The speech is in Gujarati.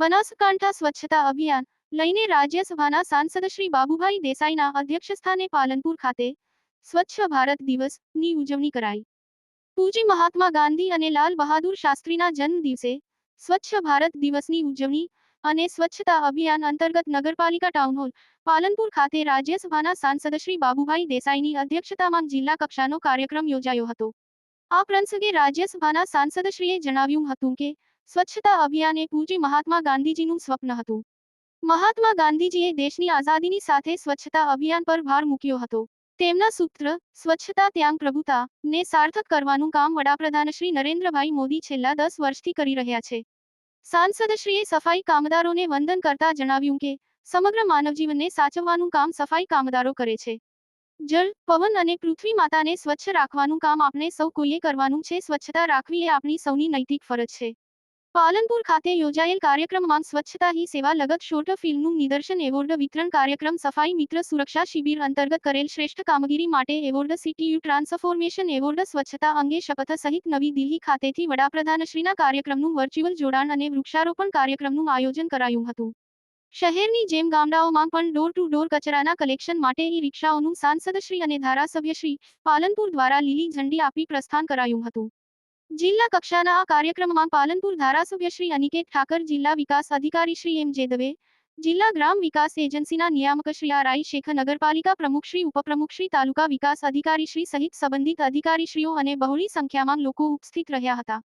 બનાસકાંઠા સ્વચ્છતા અભિયાન લઈને રાજ્યસભાના સાંસદ શ્રી બાબુભાઈ દેસાઈના અધ્યક્ષસ્થાને પાલનપુર ખાતે સ્વચ્છ ભારત દિવસની ઉજવણી કરાઈ. પૂજી મહાત્મા ગાંધી અને લાલ બહાદુર શાસ્ત્રીના જન્મ દિવસે સ્વચ્છ ભારત દિવસની ઉજવણી અને સ્વચ્છતા અભિયાન અંતર્ગત નગરપાલિકા ટાઉન પાલનપુર ખાતે રાજ્યસભાના સાંસદ શ્રી બાબુભાઈ દેસાઈની અધ્યક્ષતામાં જિલ્લા કક્ષાનો કાર્યક્રમ યોજાયો હતો. આ પ્રસંગે રાજ્યસભાના સાંસદશ્રીએ જણાવ્યું હતું કે સ્વચ્છતા અભિયાન એ પૂજી મહાત્મા ગાંધીજીનું સ્વપ્ન હતું. મહાત્મા ગાંધીજીએ દેશની આઝાદીની સાથે સ્વચ્છતા અભિયાન પર ભાર મૂક્યો હતો. તેમના સૂત્ર, સ્વચ્છતા ત્યાગ પ્રભુતા ને સાર્થક કરવાનું કામ વડાપ્રધાન શ્રી નરેન્દ્રભાઈ મોદી છેલ્લા દસ વર્ષથી કરી રહ્યા છે. સાંસદશ્રીએ સફાઈ કામદારોને વંદન કરતા જણાવ્યું કે, સમગ્ર માનવજીવનને સાચવવાનું કામ સફાઈ કામદારો કરે છે. જળ, પવન અને પૃથ્વી માતાને સ્વચ્છ રાખવાનું કામ આપણે સૌ કોઈએ કરવાનું છે. સ્વચ્છતા રાખવી એ આપણી સૌની નૈતિક ફરજ છે. પાલનપુર ખાતે યોજાયેલ કાર્યક્રમમાં સ્વચ્છતા હી સેવા લગત શોર્ટ ફિલ્મનું નિદર્શન એવોર્ડ વિતરણ કાર્યક્રમ સફાઈ મિત્ર સુરક્ષા શિબિર અંતર્ગત કરેલ શ્રેષ્ઠ કામગીરી માટે એવોર્ડ સીટીયુ ટ્રાન્સફોર્મેશન એવોર્ડ સ્વચ્છતા અંગે શપથ સહિત નવી દિલ્હી ખાતેથી વડાપ્રધાનશ્રીના કાર્યક્રમનું વર્ચ્યુઅલ જોડાણ અને વૃક્ષારોપણ કાર્યક્રમનું આયોજન કરાયું હતું. શહેરની જેમ ગામડાઓમાં પણ ડોર ટુ ડોર કચરાના કલેક્શન માટે ઈ રિક્ષાઓનું સાંસદશ્રી અને ધારાસભ્યશ્રી પાલનપુર દ્વારા લીલી ઝંડી આપી પ્રસ્થાન કરાયું હતું. જિલ્લા કક્ષાના આ કાર્યક્રમમાં પાલનપુર ધારાસભ્ય શ્રી અનિકેત ઠાકર, જિલ્લા વિકાસ અધિકારી શ્રી એમ જે દવે, જિલ્લા ગ્રામ વિકાસ એજન્સીના નિયામક શ્રી આર આઈ શેખ, નગરપાલિકા પ્રમુખ શ્રી, ઉપપ્રમુખ શ્રી, તાલુકા વિકાસ અધિકારી શ્રી સહિત સંબંધિત અધિકારીશ્રીઓ અને બહોળી સંખ્યામાં લોકો ઉપસ્થિત રહ્યા હતા.